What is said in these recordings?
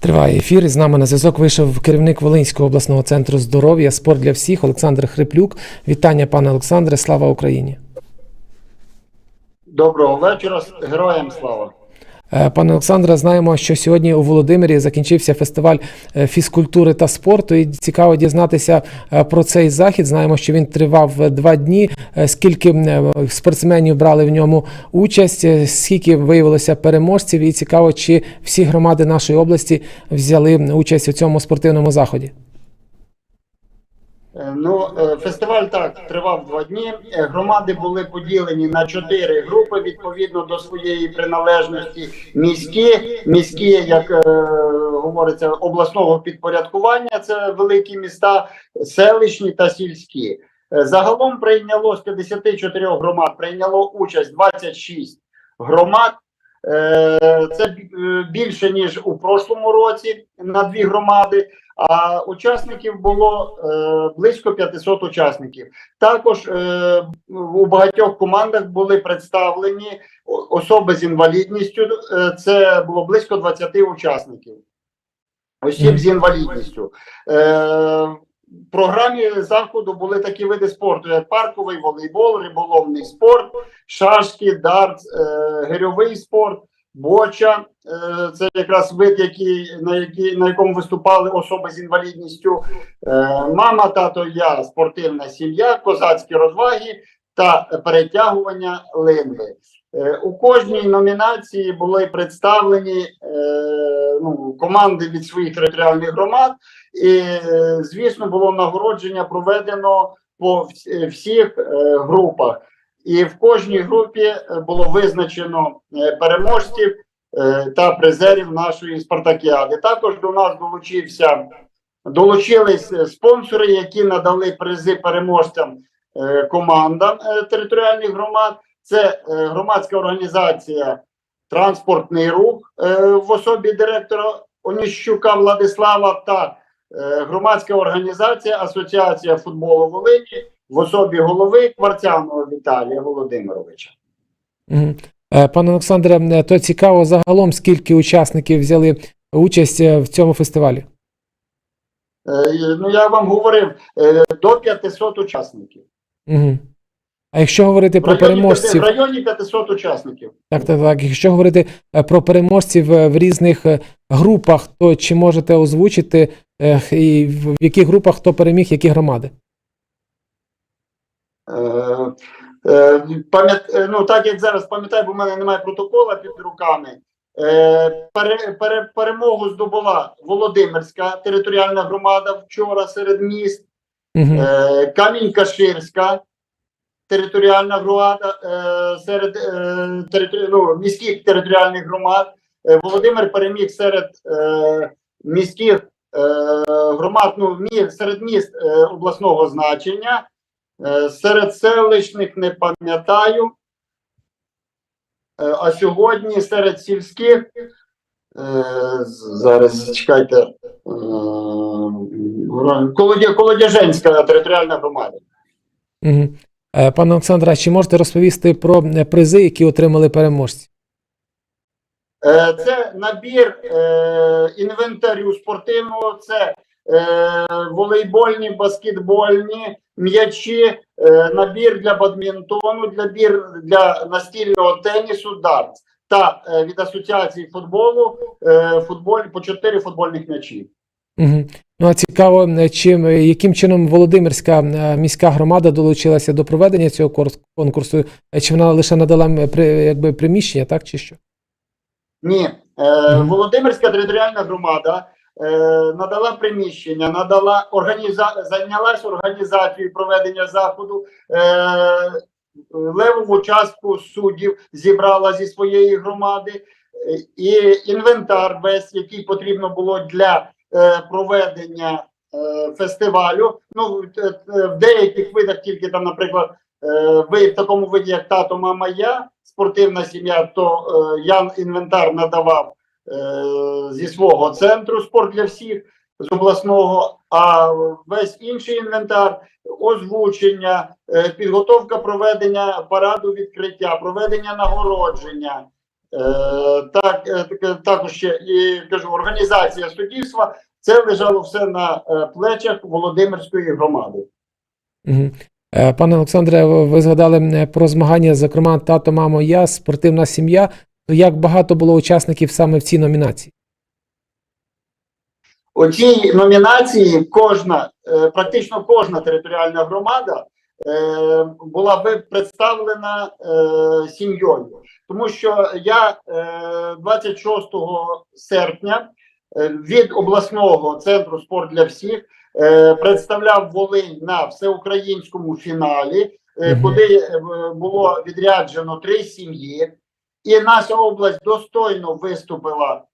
Триває ефір. З нами на зв'язок вийшов керівник Волинського обласного центру здоров'я Спорт для всіх Олександр Хриплюк. Вітання, пане Олександре. Слава Україні. Доброго вечора, героям слава. Е, Пане Олександре, знаємо, що сьогодні у Володимирі закінчився фестиваль е, фізкультури та спорту. І цікаво дізнатися е, про цей захід. Знаємо, що він тривав два дні. Скільки спортсменів брали в ньому участь, скільки виявилося переможців, і цікаво, чи всі громади нашої області взяли участь у цьому спортивному заході. Е, Ну, е, фестиваль так тривав два дні. Е, Громади були поділені на чотири групи відповідно до своєї приналежності. Міські, міські, як е, говориться, обласного підпорядкування це великі міста, селищні та сільські. Загалом прийняло з 54 громад, прийняло участь 26 громад. Е, Це е, більше ніж у прошлому році на дві громади. А учасників було е, близько 500 учасників. Також е, у багатьох командах були представлені особи з інвалідністю. Це було близько 20 учасників. Осіб з інвалідністю. Е, програмі заходу були такі види спорту: як парковий волейбол, риболовний спорт, шашки, дартс, е, гирьовий спорт, боча. Е, це якраз вид, який, на, який, на якому виступали особи з інвалідністю. Е, мама, тато, я, спортивна сім'я, козацькі розваги та перетягування линви. Е, У кожній номінації були представлені е, ну, команди від своїх територіальних громад, і, е, звісно, було нагородження проведено по всіх групах. І в кожній групі було визначено переможців та призерів нашої спартакіади. Також до нас долучився долучились спонсори, які надали призи переможцям командам територіальних громад. Це е, громадська організація Транспортний рух е, в особі директора Оніщука Владислава та е, громадська організація Асоціація футболу Волині в особі голови Кварцяного Віталія Володимировича. Пане Олександре, то цікаво загалом, скільки учасників взяли участь в цьому фестивалі. Ну я вам говорив до 500 учасників. Угу. А якщо говорити про переможців, в районі 500 учасників. так, так, так, якщо говорити е, про переможців е, в різних е, групах, то чи можете озвучити, і в яких групах хто переміг, які громади? Е, е, пам'ят, ну так як зараз пам'ятаю, бо в мене немає протокола під руками. Е, пере, пере, перемогу здобула Володимирська територіальна громада вчора серед міст, Угу. е, Камінь-Каширська територіальна громада е, серед е, ну, міських територіальних громад. Е, Володимир переміг серед міських громад, ну, серед міст обласного значення. Серед селищних не пам'ятаю. А сьогодні серед сільських. Зараз чекайте. Колодя- Колодяженська територіальна громада. Пане Олександре, чи можете розповісти про е, призи, які отримали переможці? Е, Це набір е, інвентарю спортивного, це е, волейбольні, баскетбольні м'ячі, е, набір для бадмінтону, для бір для настільного тенісу, дартс та е, від асоціації футболу е, футболь по чотири футбольних м'ячі. Угу. Ну а цікаво, е, чим е, яким чином Володимирська е, міська громада долучилася до проведення цього конкурсу? Чи вона лише надала якби приміщення, так чи що? Ні, е, Володимирська територіальна громада е, надала приміщення, надала організа... зайнялась організацією проведення заходу. Е, левову частку суддів зібрала зі своєї громади, і інвентар весь, який потрібно було для проведення е, фестивалю. Ну, е, е, в деяких видах тільки там, наприклад, е, ви в такому виді, як тато, мама, я, спортивна сім'я, то е, я інвентар надавав е, зі свого центру спорт для всіх. з обласного, а весь інший інвентар, озвучення, е, підготовка проведення параду відкриття, проведення нагородження. Е, так, е, також ще і кажу, організація суддівства. Це лежало все на е, плечах Володимирської громади. Пане Олександре, ви згадали про змагання, зокрема, тато, мамо, я, спортивна сім'я. То як багато було учасників саме в цій номінації? У цій номінації кожна, практично кожна територіальна громада е, була би представлена е, сім'єю. Тому що я е, 26 серпня е, від обласного центру спорт для всіх е, представляв Волинь на всеукраїнському фіналі, е, куди е, було відряджено три сім'ї, і наша область достойно виступила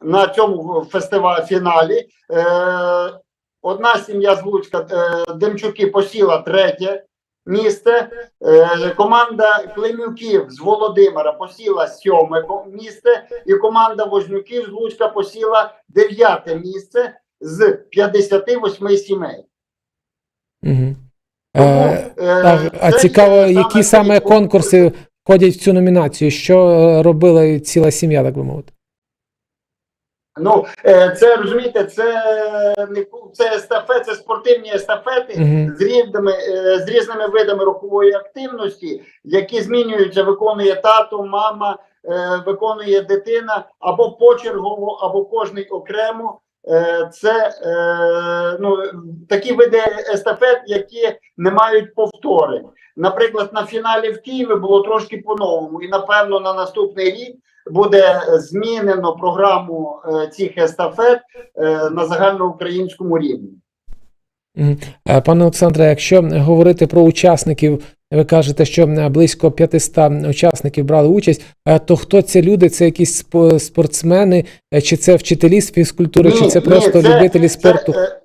на цьому фестивалі фіналі. Е, одна сім'я з Луцька е, Демчуки посіла третє місце. Е, команда Климюків з Володимира посіла сьоме місце, і команда Вознюків з Луцька посіла дев'яте місце з 58 сімей. Угу. Тому, так, а цікаво, які саме конкурси входять в цю номінацію? Що робила ціла сім'я, так би мовити? Ну, е, це розумієте, це не це естафет, це спортивні естафети Мгм. з різними е, з різними видами рухової активності, які змінюються, виконує тато, мама, е, виконує дитина або почергово, або кожний окремо. Е, Це е, ну, такі види естафет, які не мають повторень. Наприклад, на фіналі в Києві було трошки по-новому, і напевно на наступний рік буде змінено програму е, цих естафет на загальноукраїнському рівні. Пане Олександре, якщо говорити про учасників, ви кажете, що е, близько 500 учасників брали участь, е, то хто ці люди? Це якісь спортсмени, е, чи це вчителі з фізкультури, чи це просто любителі спорту? Це,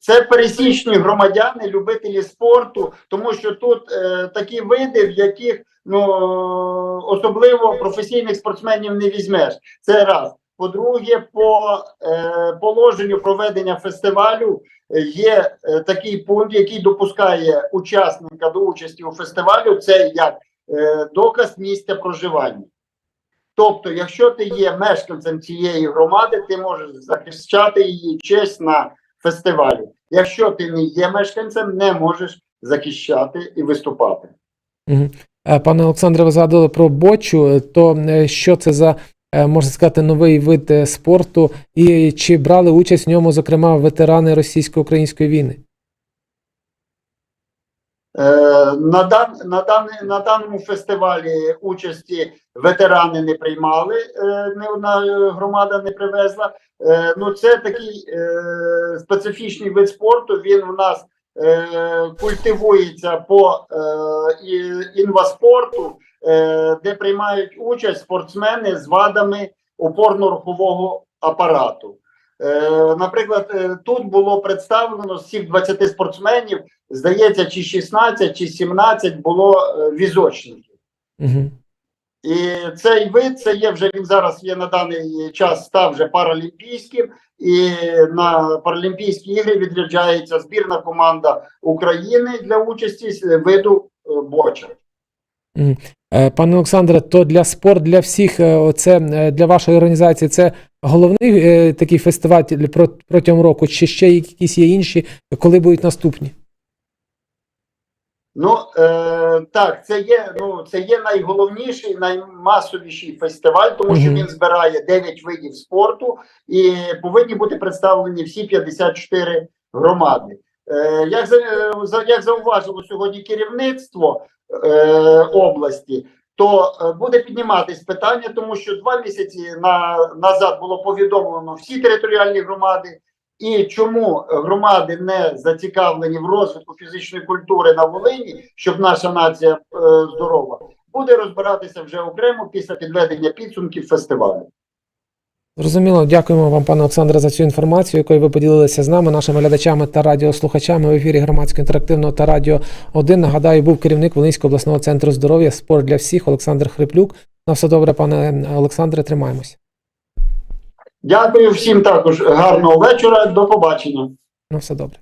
це пересічні громадяни, любителі спорту, тому що тут е, такі види, в яких ну особливо професійних спортсменів не візьмеш. Це раз. По-друге, по е, положенню проведення фестивалю е, є е, такий пункт, який допускає учасника до участі у фестивалю. Це як доказ місця проживання. Тобто, якщо ти є мешканцем цієї громади, ти можеш захищати її честь на фестивалі. Якщо ти не є мешканцем, не можеш захищати і виступати. Пане Олександре, ви згадували про бочу, то що це за, можна сказати, новий вид е, спорту, і чи брали участь в ньому, зокрема, ветерани російсько-української війни? Е, на, дан, на, дан, на даному фестивалі участі ветерани не приймали, е, не одна е, громада не привезла. Е, ну, це такий е, специфічний вид спорту. Він у нас е, культивується по е, інваспорту, е, де приймають участь спортсмени з вадами опорно-рухового апарату. Е, наприклад, е, тут було представлено з всіх 20 спортсменів, здається, чи 16, чи 17 було е, візочників. Угу. І цей вид це є вже він зараз є на даний час став вже паралімпійським, і на Паралімпійські ігри відряджається збірна команда України для участі виду е, боча. Е, Пане Олександре, то для спорт для всіх, е, оце е, для вашої організації, це головний такий фестиваль про- протягом року, чи ще якісь є інші, коли будуть наступні? Ну е, так, це є. Ну це є найголовніший, наймасовіший фестиваль, тому що він збирає 9 видів спорту і повинні бути представлені всі 54 громади. Е, як, за, е, як зауважило сьогодні керівництво е, області, то е, буде підніматись питання, тому що два місяці на, назад було повідомлено всі територіальні громади. І чому громади не зацікавлені в розвитку фізичної культури на Волині, щоб наша нація е, здорова, буде розбиратися вже окремо після підведення підсумків фестивалю. Зрозуміло, дякуємо вам, пане Олександре, за цю інформацію, якою ви поділилися з нами, нашими глядачами та радіослухачами в ефірі громадського інтерактивного та радіо 1. Нагадаю, був керівник Волинського обласного центру здоров'я спорт для всіх Олександр Хриплюк. На все добре, пане Олександре, тримаємось. Дякую всім також. Гарного вечора. До побачення. Ну, все добре.